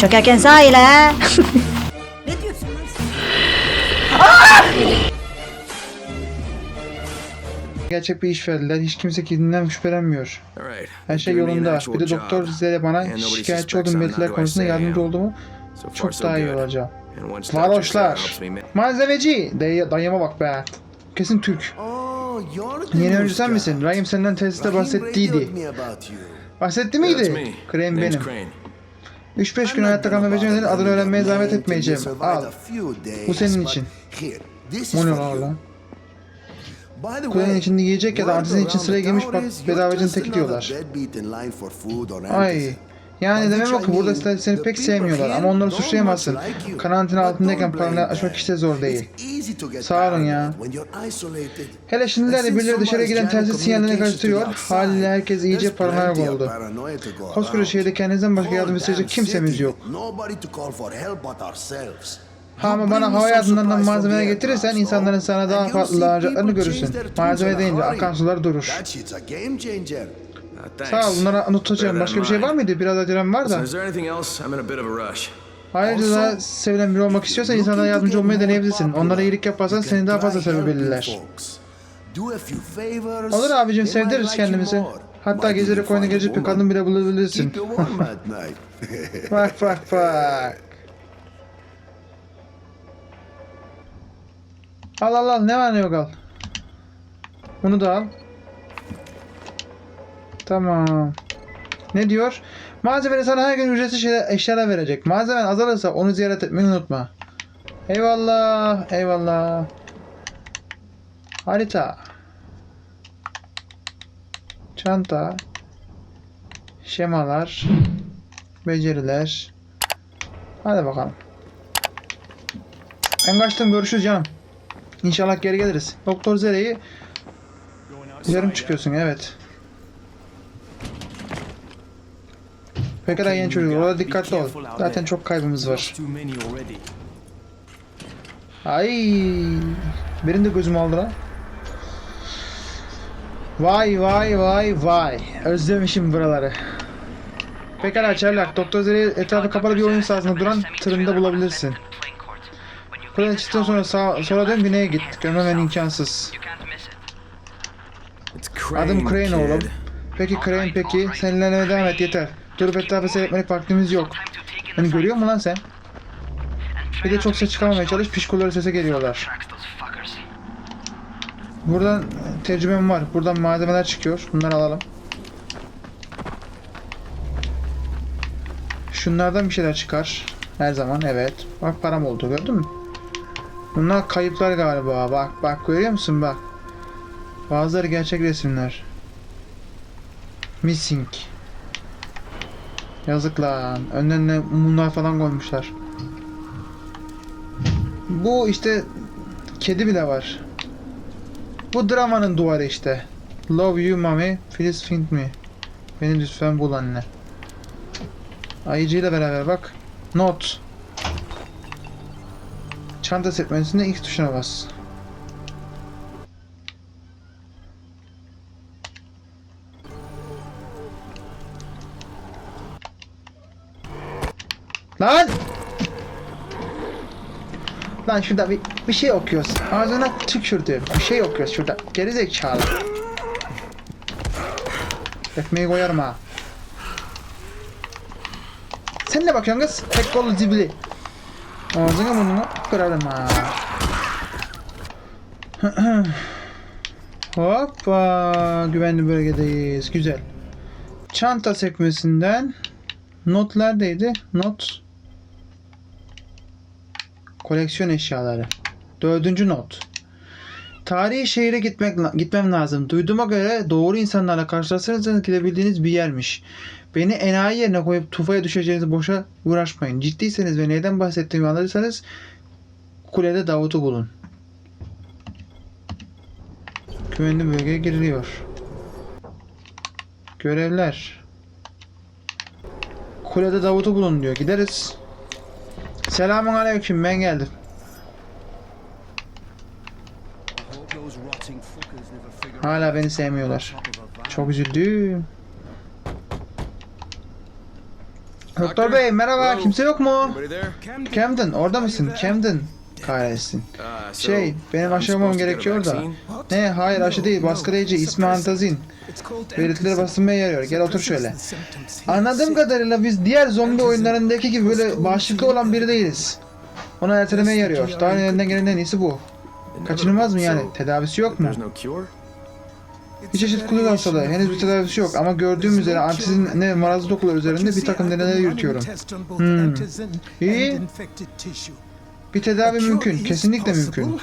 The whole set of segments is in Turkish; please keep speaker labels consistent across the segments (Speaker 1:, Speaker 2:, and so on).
Speaker 1: Çökerken sahile.
Speaker 2: Ne diyorsun lan sen?
Speaker 3: Gerçek bir iş verdiler. Hiç kimse kendinden şüphelenmiyor. Her şey yolunda. Bir de doktor size bana şikayetçi olduğum belirtiler konusunda yardımcı oldu mu çok daha iyi olacağım. Varoşlar. Malzemeci. Dayı, dayıma bak be. Kesin Türk. Yeni önce sen misin? Rahim senden tesiste bahsettiydi. Bahsetti miydi? Krem benim. 3-5 gün hayatta kalma beceremeden adını öğrenmeye zahmet etmeyeceğim. Al. Bu senin için. Bu ne lan lan? Kulenin içinde yiyecek ya da artizan için sıraya girmiş bak bedavacının teki diyorlar. Ay. Yani demek o ki burada seni- pek sevmiyorlar ama onları suçlayamazsın. Karantina altındayken paranı açmak işte zor değil. Sağ olun ya. Hele şimdilerde birileri dışarı giden telsiz sinyallerini karıştırıyor. Haliyle herkes iyice paranoyak oldu. Koskoca şehirde kendinizden başka yardım isteyecek kimsemiz yok. Ha ama bana hava yardımlarından malzemeler getirirsen insanların sana daha farklı harcatlarını görürsün. Malzeme deyince akan sular durur. Sağ ol bunları unutacağım. Başka bir şey var mıydı? Biraz acelem var da. Ayrıca da sevilen biri olmak istiyorsan insanlara yardımcı olmayı deneyebilirsin. Onlara iyilik yaparsan seni daha fazla sevebilirler. Olur abicim sevdiririz kendimizi. Hatta geceleri koyuna gelecek bir kadın bile bulabilirsin. Bak bak bak. Al al al ne var ne yok al. Bunu da al. Tamam. Ne diyor? Malzemeni sana her gün ücretsiz eşyalar verecek. Malzemen azalırsa onu ziyaret etmeyi unutma. Eyvallah, eyvallah. Harita. Çanta. Şemalar. Beceriler. Hadi bakalım. Ben kaçtım görüşürüz canım. İnşallah geri geliriz. Doktor Zere'yi yarım çıkıyorsun evet. Pekala yeni çocuk. Orada dikkatli ol. Zaten çok kaybımız var. Ay, benim de gözüm aldı lan. Vay vay vay vay. Özlemişim buraları. Pekala Çarlak. Doktor Zeri etrafı kapalı bir oyun sahasında duran tırında bulabilirsin. Kuleden çıktıktan sonra sağa, sonra dön güneye git. Görmemen imkansız. Adım Crane oğlum. Peki Crane peki. Sen ilerlemeye devam et yeter. Durup etrafı seyretmelik vaktimiz yok. Beni görüyor mu lan sen? Bir de çok ses çıkarmamaya çalış. Pişkoları sese geliyorlar. Buradan e, tecrübem var. Buradan malzemeler çıkıyor. Bunları alalım. Şunlardan bir şeyler çıkar. Her zaman evet. Bak param oldu gördün mü? Bunlar kayıplar galiba. Bak bak görüyor musun bak. Bazıları gerçek resimler. Missing. Yazık lan. Önlerine mumlar falan koymuşlar. Bu işte kedi bile var. Bu dramanın duvarı işte. Love you mommy, please find me. Beni lütfen bul anne. Ayıcıyla beraber bak. Not. Çanta sekmesinde X tuşuna bas. Lan! Lan şurada bir, bir şey okuyoruz. Ağzına tükürdüm. Bir şey okuyoruz şurada. Geri zekalı. Ekmeği koyarım ha. Sen ne bakıyorsun kız? Tek kolu zibili. Ağzına burnunu kırarım ha. Hoppa. Güvenli bölgedeyiz. Güzel. Çanta sekmesinden Not neredeydi? Not. Koleksiyon eşyaları. Dördüncü not. Tarihi şehire gitmek gitmem lazım. Duyduğuma göre doğru insanlarla karşılaşırsanız gidebildiğiniz bir yermiş. Beni enayi yerine koyup tufaya düşeceğinizi boşa uğraşmayın. Ciddiyseniz ve neyden bahsettiğimi anlarsanız kulede Davut'u bulun. Güvenli bölgeye giriliyor. Görevler. Kulede Davut'u bulun diyor. Gideriz. Selamun aleyküm ben geldim. Hala beni sevmiyorlar. Çok üzüldüm. Doktor Bey merhaba kimse yok mu? Camden orada mısın? Camden. Kahretsin.
Speaker 4: Uh, so,
Speaker 3: Şey benim
Speaker 4: I'm
Speaker 3: aşı olmam
Speaker 4: supposed to get a
Speaker 3: gerekiyor da. Ne hayır aşı değil baskılayıcı ismi antazin. Belirtileri basılmaya yarıyor. Gel otur şöyle. Anladığım kadarıyla biz diğer zombi oyunlarındaki gibi böyle bağışıklı olan biri değiliz. Onu ertelemeye yarıyor. Daha elinden gelen en iyisi bu. Kaçınılmaz mı yani? Tedavisi yok mu? Bir çeşit kuduz hastalığı. Henüz bir tedavisi yok ama gördüğüm üzere antizin ne marazlı dokular üzerinde bir takım deneyler yürütüyorum. Hmm. İyi. Bir tedavi mümkün. Kesinlikle mümkün.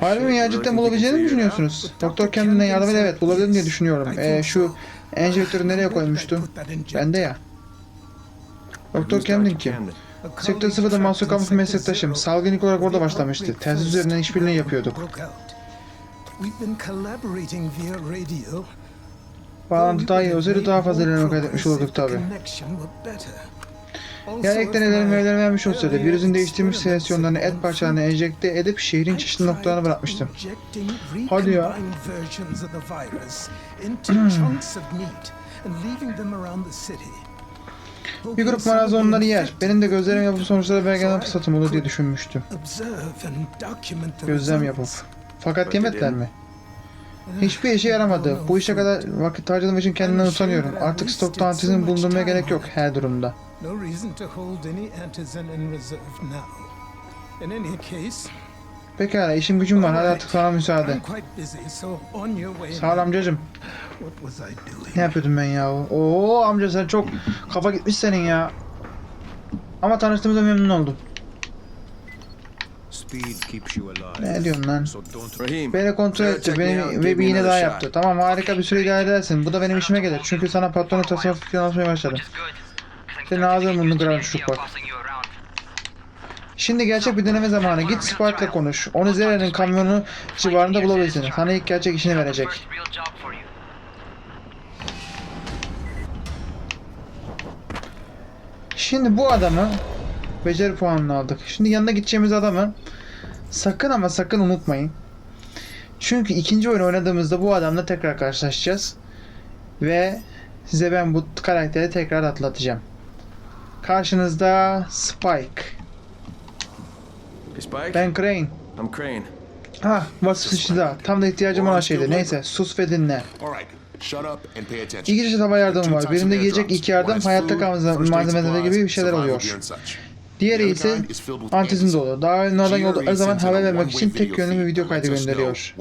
Speaker 3: Harbi mi ya cidden bulabileceğini mi düşünüyorsunuz? Doktor kendinden yardım ede evet bulabilirim diye düşünüyorum. Ee, şu enjektörü nereye koymuştu? Bende ya. Doktor Camden kim? Sektör sıfırda mahsur kalmış meslektaşım. Salgın ilk olarak orada başlamıştı. Telsiz üzerinden işbirliği yapıyorduk. Bağlantı daha iyi olsaydı daha fazla ilerleme kaydetmiş olurduk tabi. Yani deneylerin verileri vermiş olsaydı virüsün değiştirilmiş seleksiyonlarını et parçalarını enjekte edip şehrin çeşitli noktalarına bırakmıştım. Hadi ya. Bir grup maraz onları yer. Benim de gözlerim yapıp sonuçları belgeleme fırsatım olur diye düşünmüştüm. Gözlem yapıp. Fakat yemediler mi? Hiçbir işe yaramadı. Bu işe kadar vakit harcadığım için kendimden utanıyorum. Artık stokta antizin bulundurmaya gerek yok her durumda.
Speaker 1: No reason to hold any antizin in reserve now. In any case,
Speaker 3: Pekala işim gücüm var. Hadi artık sana müsaade.
Speaker 1: I'm quite busy, so on your way.
Speaker 3: Sağ ol amcacım.
Speaker 1: What was I doing?
Speaker 3: Ne yapıyordum ben ya? Oo amca sen çok kafa gitmiş senin ya. Ama tanıştığımıza memnun oldum.
Speaker 5: Speed keeps you alive.
Speaker 3: Ne diyorsun lan?
Speaker 5: So don't
Speaker 3: Beni kontrol etti beni ve bir iğne daha yaptı. Tamam harika bir süre idare edersin. Bu da benim işime gelir. Çünkü sana patronu tasarruf fikrini anlatmaya başladım. Senin ağzını burnunu kıran çocuk bak. Şimdi gerçek bir deneme zamanı. Git Spark'la konuş. Onu Zera'nın kamyonu civarında bulabilirsin. Sana ilk gerçek işini verecek. Şimdi bu adamı beceri puanını aldık. Şimdi yanına gideceğimiz adamı sakın ama sakın unutmayın. Çünkü ikinci oyun oynadığımızda bu adamla tekrar karşılaşacağız. Ve size ben bu karakteri tekrar atlatacağım. Karşınızda Spike.
Speaker 4: Spike?
Speaker 3: Ben Crane.
Speaker 4: I'm Crane.
Speaker 3: Ah vasıfsızda. Tam da ihtiyacım olan şeydi. Neyse sus ve dinle.
Speaker 6: All right, shut up and pay attention.
Speaker 3: İki çeşit hava yardımı var. Birinde yiyecek iki yardım, hayatta kalma malzemeleri gibi bir şeyler oluyor. Diğeri ise antizin dolu. Daha onlardan oldukları zaman haber vermek için tek yönlü bir video kaydı gönderiyor.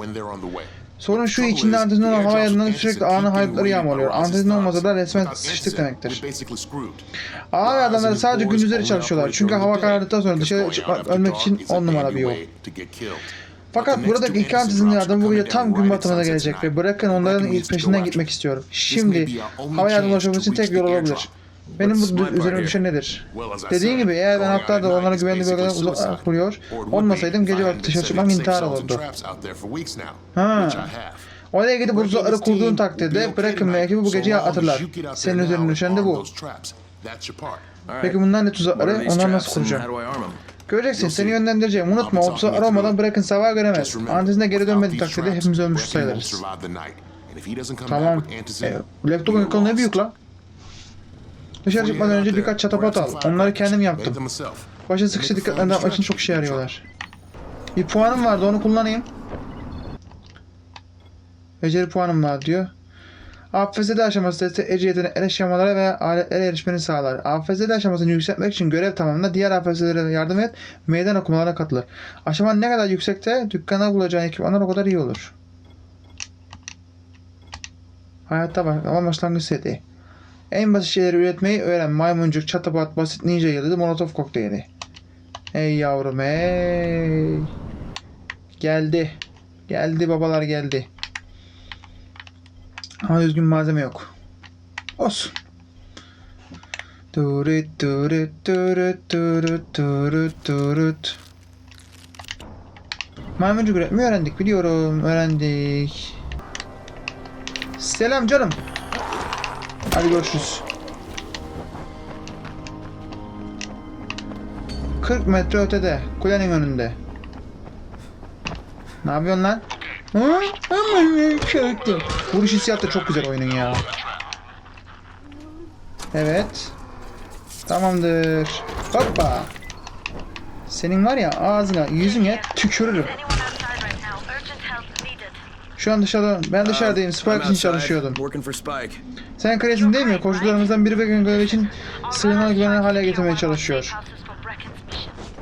Speaker 3: Sorun şu içinde antizin olan hava yardımlarının sürekli anı hayatları yağmalıyor. Antizin olmasa da resmen sıçtık demektir. Ağır adamlar sadece gündüzleri çalışıyorlar. Çünkü hava karardıktan sonra dışarı çıkmak ölmek için on numara bir yol. Fakat buradaki iki antizin yardımı bu gece tam gün batımına gelecek ve bırakın onların ilk peşinden gitmek istiyorum. Şimdi hava yardımı ulaşması için tek yol olabilir. Benim bu üzerime düşen nedir? Dediğim gibi eğer ben hatta da onlara güvenli bölgeden uzak kuruyor olmasaydım gece vakti dışarı çıkmak intihar olurdu. Ha. Oraya gidip bu tuzakları kurduğun takdirde bırakın ve ekibi bu geceyi atırlar. Senin üzerine düşen de bu. Peki bunlar ne tuzakları? Onları nasıl kuracağım? Göreceksin seni yönlendireceğim. Unutma o tuzaklar olmadan bırakın sabah göremez. Antizine geri dönmediği takdirde hepimiz ölmüş sayılırız. Tamam. E, laptopun ekranı ne büyük la? Dışarı çıkmadan önce birkaç çatapat al. Onları kendim yaptım. Başa sıkışı dikkatlerini dağıtmak için çok işe yarıyorlar. Bir puanım vardı onu kullanayım. Beceri puanım var diyor. AFSD aşaması testi ece yetenek el eşyamalara ve aletlere erişmeni sağlar. AFSD aşamasını yükseltmek için görev tamamında diğer AFSD'lere yardım et, meydan okumalarına katılır. Aşaman ne kadar yüksekte dükkana bulacağın ekipmanlar o kadar iyi olur. Hayatta ama başlangıç seti. En basit şeyleri üretmeyi öğren. Maymuncuk, çatapat, basit ninja yıldızı, molotov kokteyli. Ey yavrum ey. Geldi. Geldi babalar geldi. Ama düzgün malzeme yok. Olsun. Durut durut durut durut durut durut. Maymuncuk üretmeyi öğrendik biliyorum. Öğrendik. Selam canım. Hadi görüşürüz. 40 metre ötede. Kulenin önünde. Ne yapıyorsun lan? Aman çöktü. Vuruş hissiyatı çok güzel oyunun ya. Evet. Tamamdır. Hoppa. Senin var ya ağzına, yüzüne tükürürüm. Şu an dışarıda, ben dışarıdayım. Spike için çalışıyordum. Sen Crane'sin değil mi? Koşucularımızdan biri Beck'in görevi için sığınağı güvenli hale getirmeye çalışıyor.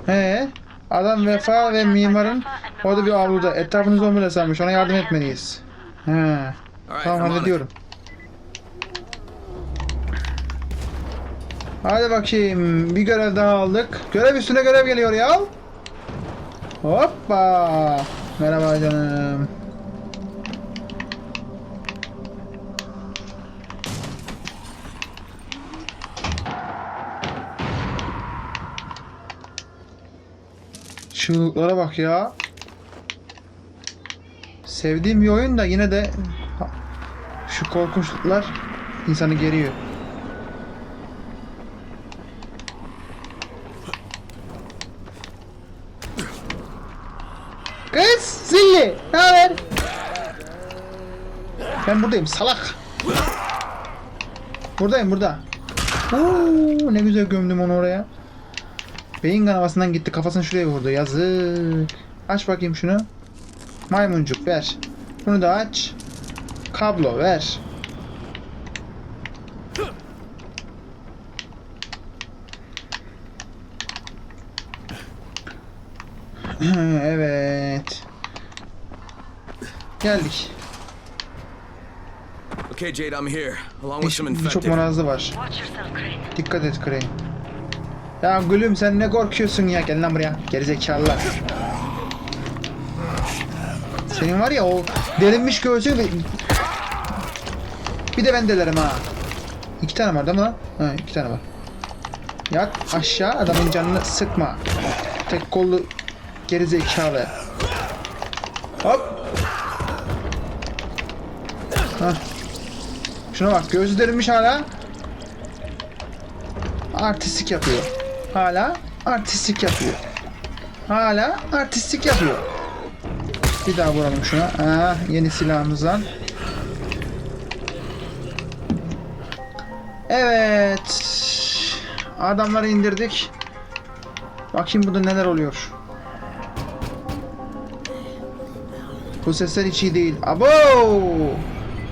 Speaker 3: He, adam vefa ve mimarın orada bir avluda. Etrafını zombiler sarmış. Ona yardım etmeliyiz. He, tamam hallediyorum. Hadi bakayım. Bir görev daha aldık. Görev üstüne görev geliyor ya. Hoppa. Merhaba canım. Çığlıklara bak ya. Sevdiğim bir oyun da yine de şu korkunçluklar insanı geriyor. Kız zilli ne haber? Ben buradayım salak. Buradayım burada. Oo, ne güzel gömdüm onu oraya. Beyin kanamasından gitti kafasını şuraya vurdu yazık. Aç bakayım şunu. Maymuncuk ver. Bunu da aç. Kablo ver. evet. Geldik.
Speaker 4: Okay, Jade, I'm here, along with some infected.
Speaker 3: marazlı var. Dikkat et Crane. Ya gülüm sen ne korkuyorsun ya gel lan buraya gerizekalılar. Senin var ya o delinmiş göğsün ve... Bir de ben delerim ha. İki tane var değil mi lan? Ha iki tane var. Yat aşağı adamın canını sıkma. Tek kollu gerizekalı. Hop. Hah. Şuna bak göğsü delinmiş hala artistik yapıyor. Hala artistik yapıyor. Hala artistik yapıyor. Bir daha vuralım şuna. Aa, yeni silahımızdan. Evet. Adamları indirdik. Bakayım burada neler oluyor. Bu sesler hiç iyi değil. Abo!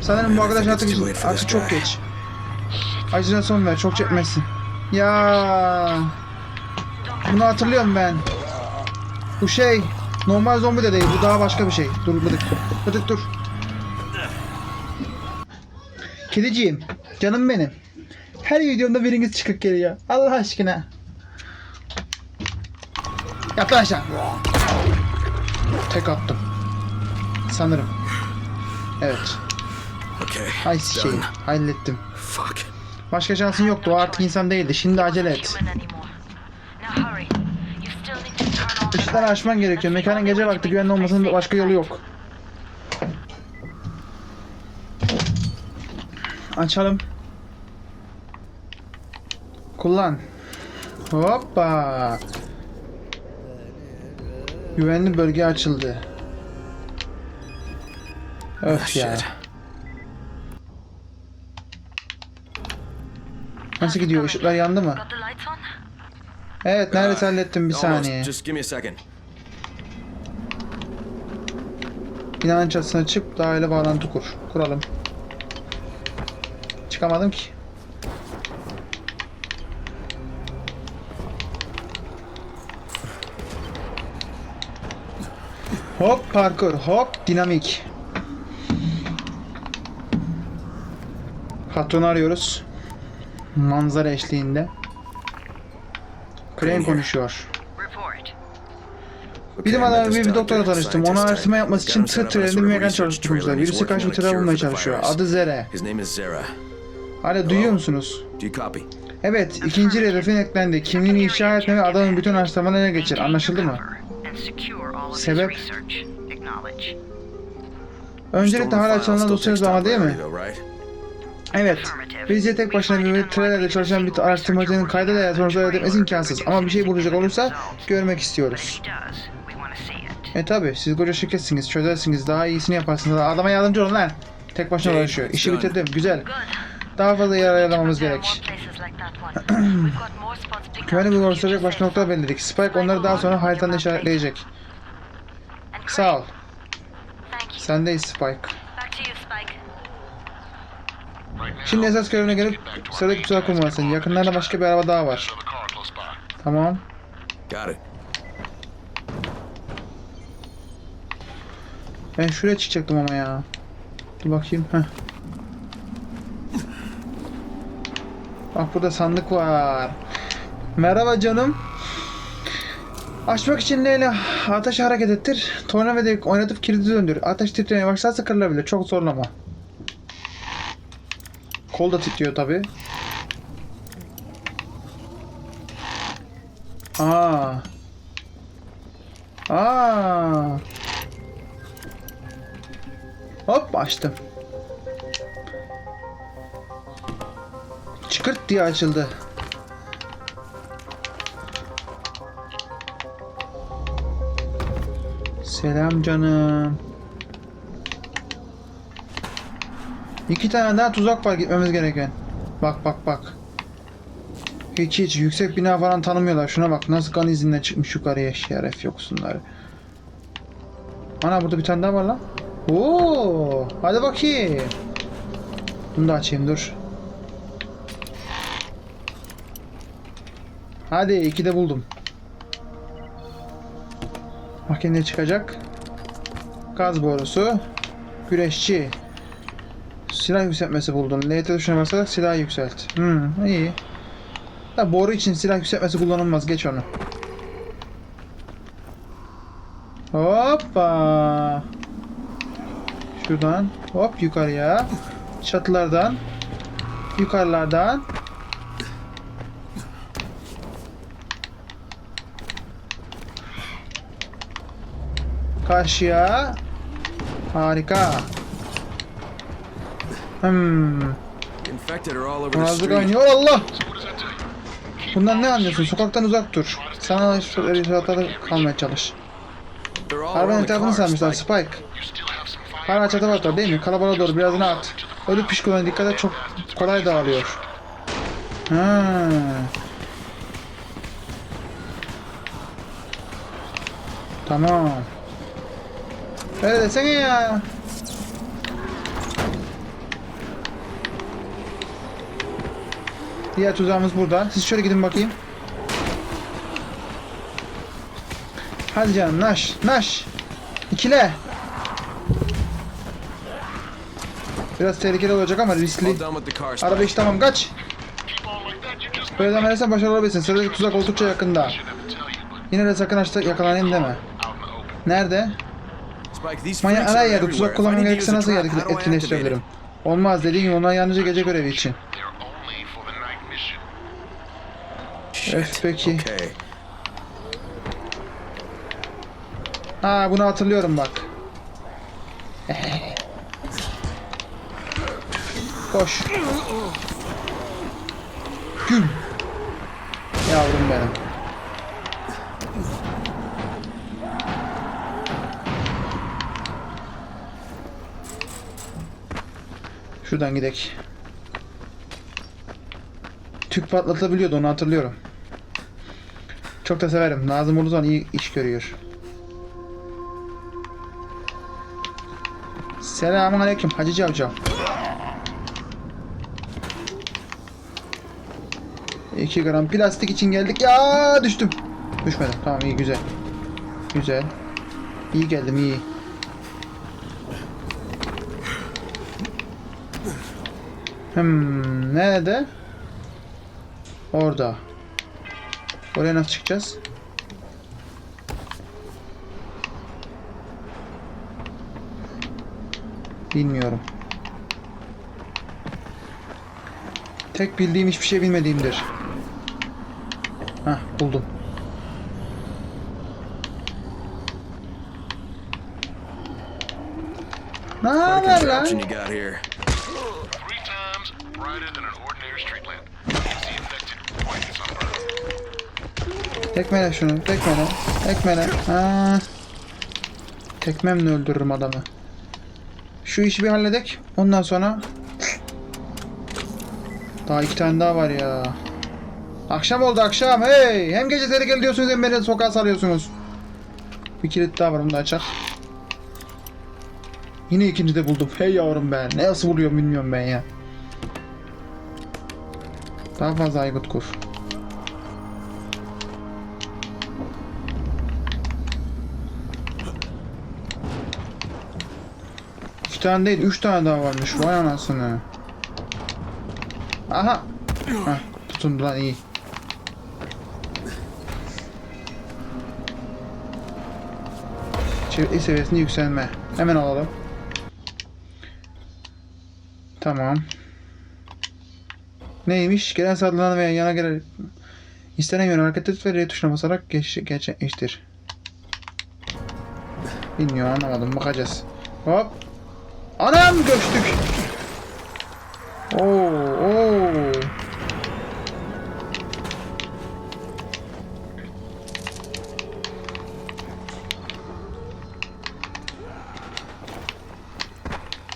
Speaker 3: Sanırım bu arkadaş artık, artık çok geç. Acına son ver, çok çekmesin. Ya Bunu hatırlıyorum ben. Bu şey normal zombi de değil. Bu daha başka bir şey. Dur bıdık. Bıdık dur. Kediciğim. Canım benim. Her videomda biriniz çıkıp geliyor. Allah aşkına. Yat lan aşağı. Tek attım. Sanırım. Evet.
Speaker 4: Okay,
Speaker 3: Hay şey. Hallettim.
Speaker 4: Fuck.
Speaker 3: Başka şansın yoktu. O artık insan değildi. Şimdi acele et. Işıkları açman gerekiyor. Mekanın gece vakti güvenli olmasının başka yolu yok. Açalım. Kullan. Hoppa. Güvenli bölge açıldı. Öf ya. Nasıl gidiyor? Işıklar yandı mı?
Speaker 7: Got the lights on?
Speaker 3: Evet neredeyse hallettim bir saniye. Binanın çatısına çık, dahile bağlantı kur. Kuralım. Çıkamadım ki. Hop parkur, hop dinamik. Patronu arıyoruz. Manzara eşliğinde. Crane konuşuyor. Bilim adamı bir, bir doktora
Speaker 4: doctor,
Speaker 3: tanıştım. Ona
Speaker 4: scientist
Speaker 3: araştırma yapması için tır
Speaker 4: sort
Speaker 3: bir mekan çalıştırmışlar. Virüsü karşı bir tedavi bulmaya çalışıyor. Adı
Speaker 4: Zara.
Speaker 3: Hala duyuyor musunuz? Evet, ikinci hedefin eklendi. Kimliğini ifşa etme ve adamın bütün araştırmalarını ele geçir. Anlaşıldı mı? Sebep? Öncelikle hala çalınan dosyanız var değil mi? Evet. Bizce tek başına bir trailer'de çalışan bir araştırmacının kayda değer sonuçlar elde etmesi imkansız. Ama bir şey bulacak olursa görmek istiyoruz. E tabi, siz koca şirketsiniz, çözersiniz, daha iyisini yaparsınız. Adama yardımcı olun lan. Tek başına uğraşıyor. İşi bitirdim, güzel. Daha fazla
Speaker 7: are
Speaker 3: gerek. Güvenli bir
Speaker 7: future
Speaker 3: başka noktalar belirledik. Spike onları daha sonra haritanın işaretleyecek. Sağ ol. Sendeyiz Spike.
Speaker 7: Back to you, Spike.
Speaker 3: Şimdi esas görevine gelip sıradaki tuzak kurmalısın. Yakınlarda başka bir araba daha var. Tamam. Ben şuraya çıkacaktım ama ya. Dur bakayım. Heh. Bak burada sandık var. Merhaba canım. Açmak için neyle ateş hareket ettir. Tornavidayı oynatıp kilidi döndür. Ateş titremeye başlarsa kırılabilir. Çok zorlama. Kol da titriyor tabi. Aa. Aa. Hop açtım. Çıkırt diye açıldı. Selam canım. İki tane daha tuzak var gitmemiz gereken. Bak bak bak. Hiç hiç yüksek bina falan tanımıyorlar. Şuna bak nasıl kan izinden çıkmış yukarıya şeref yoksunlar. Ana burada bir tane daha var lan. Oo, hadi bakayım. Bunu da açayım dur. Hadi iki de buldum. Bakayım ne çıkacak. Gaz borusu. Güreşçi. Silah yükseltmesi buldum. LT tuşuna basarak silah yükselt. Hmm, iyi. Da boru için silah yükseltmesi kullanılmaz. Geç onu. Hoppa. Şuradan hop yukarıya. Çatılardan. Yukarılardan. Karşıya. Harika. Hmm.
Speaker 4: Infected are all over the
Speaker 3: Nazlı
Speaker 4: street.
Speaker 3: kaynıyor Allah. Bundan ne anlıyorsun? Sokaktan uzak dur. Sana şu risatada kalmaya çalış.
Speaker 4: They're all
Speaker 3: Arabanın etrafını sarmışlar
Speaker 4: Spike.
Speaker 3: Hala çatı var değil mi? Kalabalığa doğru birazını at. Ölü pişkoluna dikkat et çok kolay dağılıyor. Ha. Tamam. Öyle desene ya. Diğer tuzağımız burada. Siz şöyle gidin bakayım. Hadi canım naş naş. İkile. Biraz tehlikeli olacak ama riskli. Araba iş tamam kaç. Böyle devam edersen başarılı olabilirsin. Sıradaki tuzak oldukça yakında. Yine de sakın açta yakalanayım deme. Nerede? Her
Speaker 4: are
Speaker 3: yerde tuzak
Speaker 4: to
Speaker 3: gerekirse nasıl
Speaker 4: it?
Speaker 3: Olmaz dediğin gibi onlar yalnızca gece görevi için. Öf peki.
Speaker 4: Okay.
Speaker 3: Ha bunu hatırlıyorum bak. Koş. Gül. Yavrum benim. Şuradan gidek. Tüp patlatabiliyordu onu hatırlıyorum. Çok da severim. Lazım olduğu zaman iyi iş görüyor. Selamun aleyküm Hacı Cavcav. İki gram plastik için geldik. Ya düştüm. Düşmedim. Tamam iyi güzel. Güzel. İyi geldim iyi. Hmm, nerede? Orada. Oraya nasıl çıkacağız? Bilmiyorum. Tek bildiğim hiçbir şey bilmediğimdir. Hah buldum. Ne haber lan?
Speaker 4: you got here.
Speaker 6: Three times brighter than an ordinary street lamp. Gives the infected quite a sunburn.
Speaker 3: Tekmele şunu, tekmele, tekmele. Ha. Tekmemle öldürürüm adamı. Şu işi bir halledek. Ondan sonra Daha iki tane daha var ya. Akşam oldu akşam. Hey! Hem gece tehlikeli diyorsunuz hem beni sokağa salıyorsunuz. Bir kilit daha var onu da açak. Yine ikinci de buldum. Hey yavrum ben. Ne nasıl buluyorum bilmiyorum ben ya. Daha fazla aygıt kur. Tane değil, üç tane daha varmış. Vay anasını. Aha. Heh, tutundu lan iyi. Çeviri seviyesinde yükselme. Hemen alalım. Tamam. Neymiş? Gelen saldırılan veya yana gelen istenen yöne hareket et ve R tuşuna basarak geç, gerçekleştir. Bilmiyorum anlamadım. Bakacağız. Hop. Anam göçtük. Oo, oo.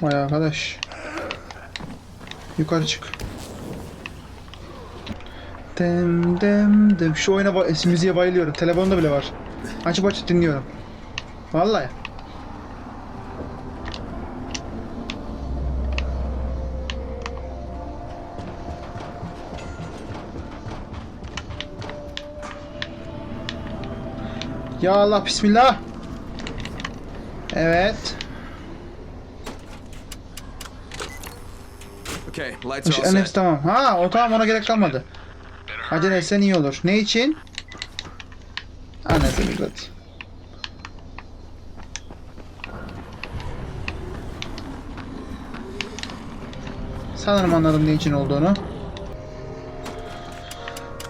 Speaker 3: Vay arkadaş. Yukarı çık. Dem dem dem. Şu oyuna müziğe bayılıyorum. Telefonda bile var. Açıp açıp dinliyorum. Vallahi. Ya Allah bismillah. Evet.
Speaker 4: Okay, lights all set.
Speaker 3: tamam. Ha o tamam ona gerek kalmadı. Acele etsen iyi olur. Ne için? Anasını satayım. Sanırım anladım ne için olduğunu.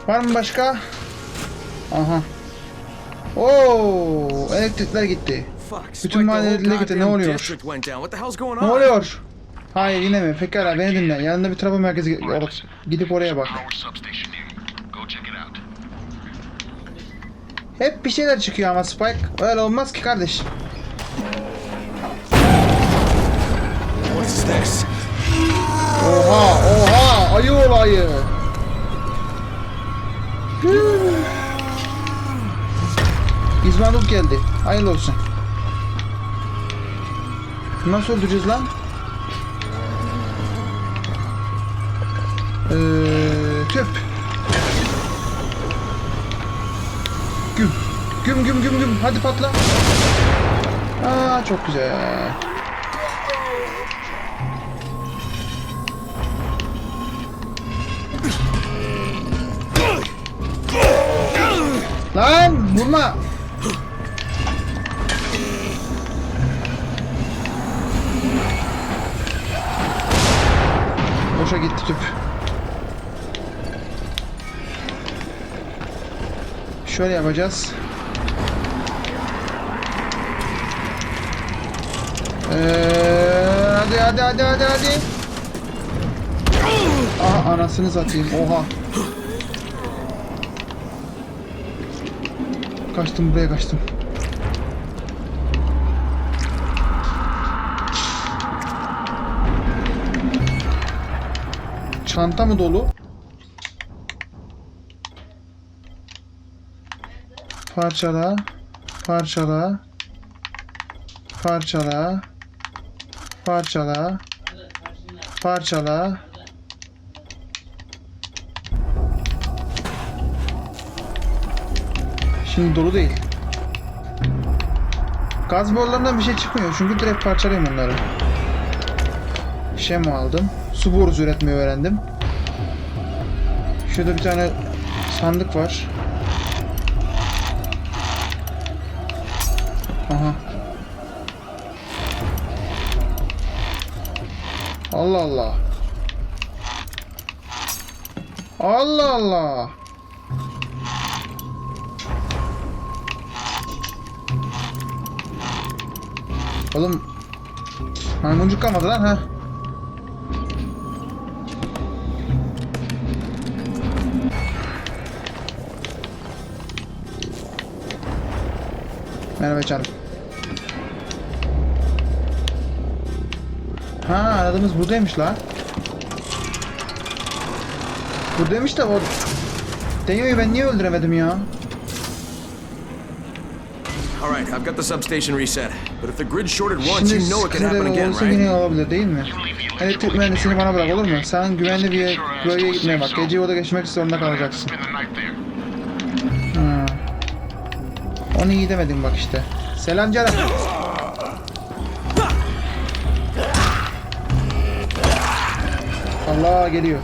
Speaker 3: Var mı başka? Aha. Oo, elektrikler gitti. Bütün
Speaker 4: Spike, the
Speaker 3: mahalle
Speaker 4: whole
Speaker 3: dile gitti, ne oluyor? Ne oluyor? Hayır yine mi? Pekala beni dinle. Yanında bir trafo merkezi. Gidip oraya bak. Hep bir şeyler çıkıyor ama Spike. Öyle olmaz ki kardeş. Oha oha ayı olayı. İzmanup geldi. Hayırlı olsun. Nasıl öldüreceğiz lan? Ee, tüp. Güm. Güm güm güm güm. Hadi patla. Aa çok güzel. Lan vurma. Boşa gitti tüp. Şöyle yapacağız. Ee, hadi hadi hadi hadi hadi. Aha anasını satayım. Oha. Kaçtım buraya kaçtım. Çanta mı dolu? Parçala. Parçala. Parçala. Parçala. Parçala. Şimdi dolu değil. Gaz borularından bir şey çıkmıyor çünkü direkt parçalayayım onları. Şemo aldım. Su borusu üretmeyi öğrendim. Şurada bir tane sandık var. Aha. Allah Allah. Allah Allah. Oğlum maymuncuk kalmadı lan ha. Merhaba canım. Ha aradığımız buradaymış la. Buradaymış da o... Denyo'yu ben niye öldüremedim ya?
Speaker 4: All right, I've got the substation reset. But if the grid shorted once,
Speaker 3: Şimdi
Speaker 4: you know it can happen again, right?
Speaker 3: yine olabilir değil mi? Elektrik mühendisliğini bana bırak olur mu? Sen güvenli bir bölgeye gitmeye bak. Geceyi orada geçirmek zorunda kalacaksın. Onu iyi demedin bak işte. Selam canım. Allah geliyor.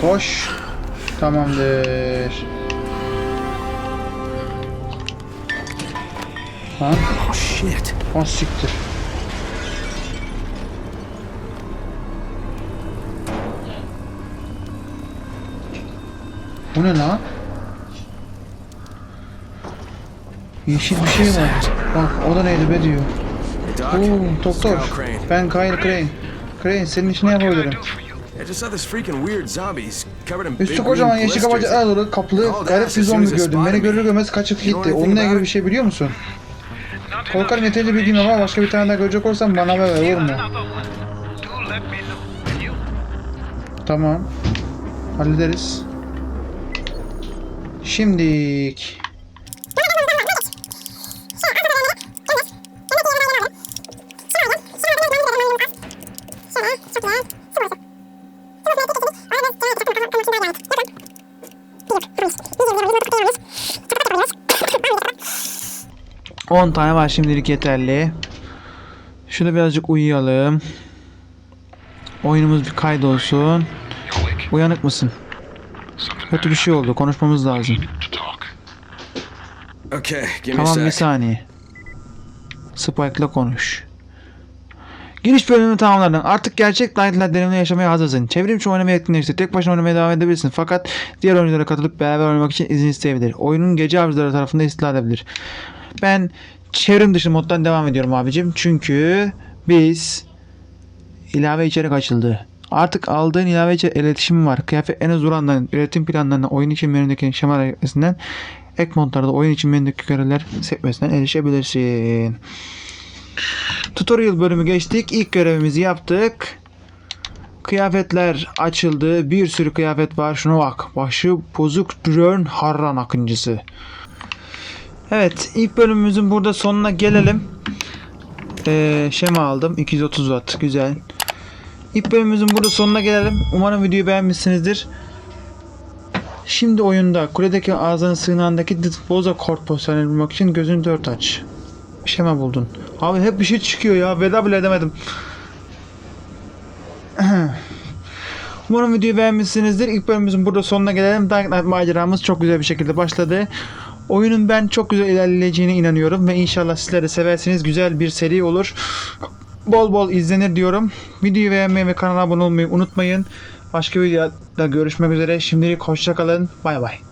Speaker 3: Koş. Tamamdır. Ha?
Speaker 4: Oh shit.
Speaker 3: O siktir. Bu ne lan? Yeşil bir şey var. Bak o da neydi be diyor. Oo doktor. Ben Kyle Crane. Crane senin için ne yapabilirim?
Speaker 4: I just saw this freaking weird zombies covered in big
Speaker 3: Üstü kocaman yeşil kabaca kaplı garip bir zombi gördüm. Beni görür görmez kaçıp gitti. Onunla ilgili bir şey biliyor musun? Korkarım yeterince bilgim ama başka bir tane daha görecek olsam bana ver olur mu? Tamam. Hallederiz. Şimdik. On tane var şimdilik yeterli. Şurada birazcık uyuyalım. Oyunumuz bir kaydolsun. Uyanık mısın? Kötü bir şey oldu. Konuşmamız lazım.
Speaker 4: Okay,
Speaker 3: Tamam bir saniye. Spike'la konuş. Giriş bölümünü tamamladın. Artık gerçek Light'la deneyimle yaşamaya hazırsın. Çevrimiçi oynamayı etkinleştir. Tek başına oynamaya devam edebilirsin. Fakat diğer oyunculara katılıp beraber oynamak için izin isteyebilir. Oyunun gece avcıları tarafında istila edebilir. Ben çevrim dışı moddan devam ediyorum abicim. Çünkü biz ilave içerik açıldı. Artık aldığın ilave iletişim var. Kıyafet en az durandan, üretim planlarına, oyun için menüdeki şema hareketinden ek modlarda oyun için menüdeki görevler sekmesinden erişebilirsin. Tutorial bölümü geçtik. İlk görevimizi yaptık. Kıyafetler açıldı. Bir sürü kıyafet var. Şuna bak. Başı bozuk drone harran akıncısı. Evet. ilk bölümümüzün burada sonuna gelelim. Ee, şema aldım. 230 watt. Güzel. İlk bölümümüzün burada sonuna gelelim. Umarım videoyu beğenmişsinizdir. Şimdi oyunda kuledeki ağzının sığınağındaki Boza kort pozisyonunu bulmak için gözünü dört aç. Şema buldun. Abi hep bir şey çıkıyor ya. Veda bile edemedim. Umarım videoyu beğenmişsinizdir. İlk bölümümüzün burada sonuna gelelim. Dark Knight maceramız çok güzel bir şekilde başladı. Oyunun ben çok güzel ilerleyeceğine inanıyorum ve inşallah sizler de seversiniz. Güzel bir seri olur. Bol bol izlenir diyorum. Videoyu beğenmeyi ve kanala abone olmayı unutmayın. Başka videoda görüşmek üzere. Şimdilik hoşçakalın. Bay bay.